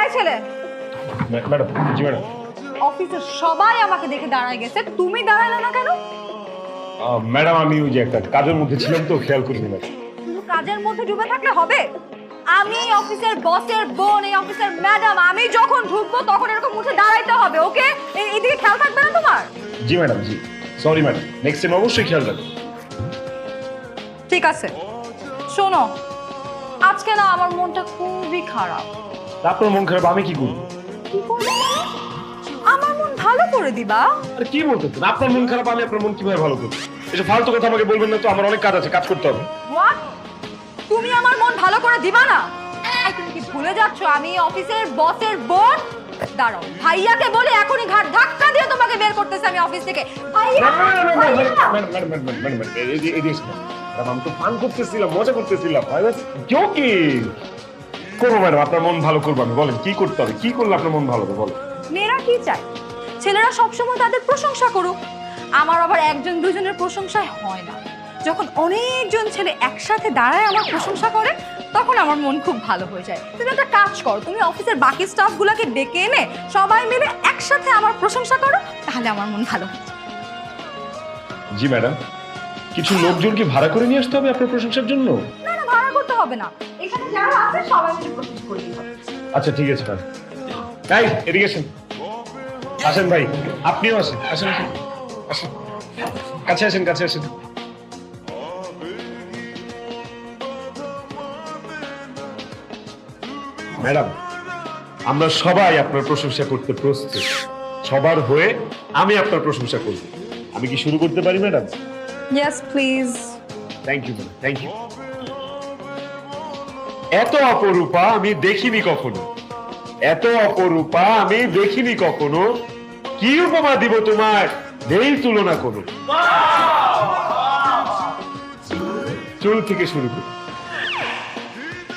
এই ছেলে। Madam ji madam. অফিসের সবাই আমাকে দেখে দাঁড়ায় গেছে। তুমি দাঁড়ালে না কেন? ম্যাডাম আমি ওই যে একটা কাজের মধ্যে ছিলাম তো খেয়াল করিনি ম্যাডাম। শুধু কাজের মধ্যে ডুবে থাকলে হবে? আমি অফিসের বসের বোন এই অফিসের ম্যাডাম আমি যখন ঢুকবো তখন এরকম উঠে দাঁড়াইতে হবে ওকে? এইদিকে খেয়াল থাকবে না তোমার? Ji madam ji. Sorry madam. Next time অবশ্যই খেয়াল রাখবেন ঠিক আছে। শোনো আজকে না আমার মনটা খুবই খারাপ আপনার মন খারাপ আমি কি করব কি করবে মানে? আমার মন ভালো করে দিবা আর কি বলতেছেন আপনার মন খারাপ আমি আপনার মন কীভাবে ভালো করব এসব ফালতু কথা আমাকে বলবেন না তো আমার অনেক কাজ আছে কাজ করতে হবে হোয়াট তুমি আমার মন ভালো করে দিবা না এই, তুমি কি ভুলে যাচ্ছ আমি এই অফিসের বসের বোন দাঁড়াও ভাইয়াকে বলে এখনই ঘাট ধাক্কা দিয়ে তোমাকে বের করতেছে আমি অফিস থেকে ভাইয়া ভাইয়া! আমি তো ফান করতেছিলাম মজা করতেছিলাম। কি? করব ম্যাডাম আপনার মন ভালো করব আমি বলেন কি করতে হবে? কি করলে আপনার মন ভালো হবে বলেন। মেয়েরা কি চায়? ছেলেরা সবসময় তাদের প্রশংসা করুক। আমার আবার একজন দুজনের প্রশংসায় হয় না। যখন অনেকজন ছেলে একসাথে দাঁড়ায় আমার প্রশংসা করে তখন আমার মন খুব ভালো হয়ে যায়। তুমি একটা কাজ করো তুমি অফিসের বাকি স্টাফগুলোকে ডেকে এনে সবাই মিলে একসাথে আমার প্রশংসা করো তাহলে আমার মন ভালো হয়ে যায়। জি ম্যাডাম। কিছু লোকজন কি ভাড়া করে নিয়ে আসতে হবে আপনার প্রশংসার জন্য? না না ভাড়া করতে হবে না। এখানে যারা আছে সবাই মিলে প্রশংসা করে আচ্ছা ঠিক আছে ম্যাডাম তাই এদিকে আসেন। আসেন ভাই আপনিও আসেন আসেন আসেন। কাছে আসেন কাছে আসেন। ম্যাডাম আমরা সবাই আপনার প্রশংসা করতে প্রস্তুত। সবার হয়ে আমি আপনার প্রশংসা করব। আমি কি শুরু করতে পারি madam? Yes please thank you thank you এত অপরূপা আমি দেখিনি কখনো। এত অপরূপা আমি দেখিনি কখনো। কি উপমা দিব তোমার? নেই তুলনা কোনো চুল থেকে শুরু করি।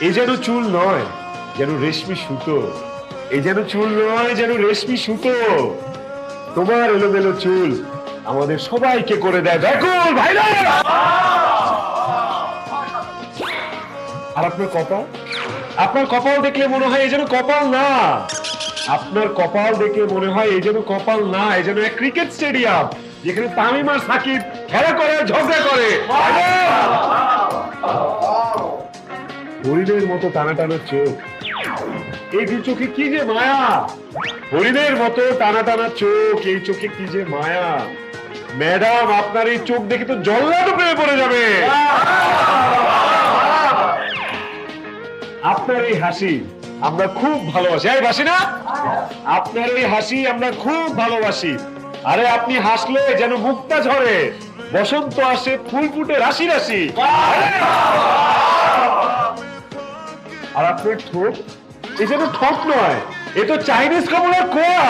এই যেন চুল নয়, যেন রেশমি সুতো। এই যেন চুল নয়, যেন রেশমি সুতো। তোমার এলোমেলো চুল আমাদের সবাইকে করে দেয় ব্যাকুল ভাইরা আর আপনার কপাল? আপনার কপাল দেখলে মনে হয় এই যেন কপাল না। আপনার কপাল দেখলে মনে হয় এই যেন কপাল না এই যেন এক ক্রিকেট স্টেডিয়াম, যেখানে তামিম আর সাকিব খেলা করে, ঝগড়া করে। হরিণের মতো টানা টানা চোখ। এই দু চোখে কি যে মায়া? হরিণের মতো টানা টানা চোখ, এই চোখে কি যে মায়া? ম্যাডাম, আপনার এই চোখ দেখে তো জল্লাদ প্রেমে পড়ে যাবে। আপনার এই হাসি আমরা খুব ভালোবাসি। এই বাসি না আপনার এই হাসি আমরা খুব ভালোবাসি। আরে আপনি হাসলে যেন মুক্তা ঝরে, বসন্ত আসে ফুল ফুটে রাশি রাশি। আর আপনার ঠোঁট, এই যেন ঠোঁট নয়, এ তো চাইনিজ কমলার কোয়া।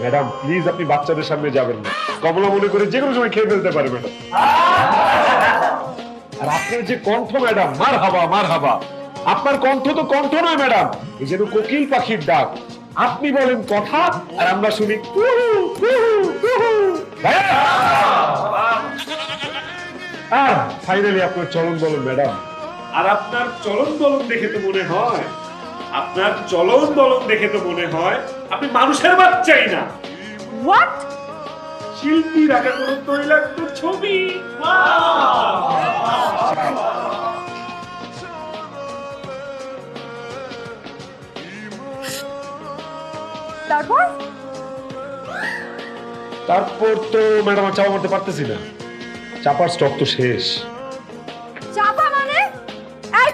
ম্যাডাম, প্লিজ আপনি বাচ্চাদের সামনে যাবেন না। কমলা মনে করে যে কোনো সময় খেয়ে ফেলতে পারে, ম্যাডাম। আর আপনার যে কণ্ঠ, ম্যাডাম, মার হাবা মার হাবা। আপনার কণ্ঠ তো কণ্ঠ নয়, ম্যাডাম। এই যেন কোকিল পাখির ডাক। আপনি বলেন কথা, আর আমরা শুনি! আহ ফাইনালি আপনার চলন বলুন, ম্যাডাম। আর আপনার চলন বলন দেখে তো মনে হয়। আপনার চলন বলন দেখে তো মনে হয় আপনি মানুষের বাচ্চাই না। হোয়াট শিল্পীর আগে কোনো তৈলাক্ত ছবি। তারপর? তারপর তো ম্যাডাম আর চাপা মারতে পারতেছি না। চাপার স্টক তো শেষ। চাপা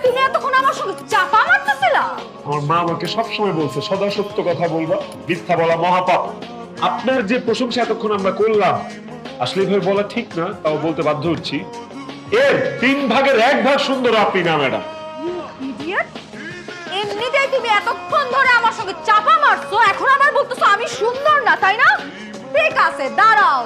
তুমি এতক্ষণ আমার সঙ্গে চাপা মারতেছিলা? আমার মা আমাকে সবসময় বলছে সদা সত্য কথা বলবা মিথ্যা বলা মহাপাপ। আপনার যে প্রশংসা এতক্ষণ আমরা করলাম আসলে এভাবে বলা ঠিক না তাও বলতে বাধ্য হচ্ছি। এর তিন ভাগের এক ভাগ সুন্দর আপনি না ম্যাডাম। এমনিতেই তুমি এতক্ষণ ধরে আমার সঙ্গে চাপা মারছো এখন আবার বলতেছো আমি সুন্দর না তাই না? ঠিক আছে দাঁড়াও।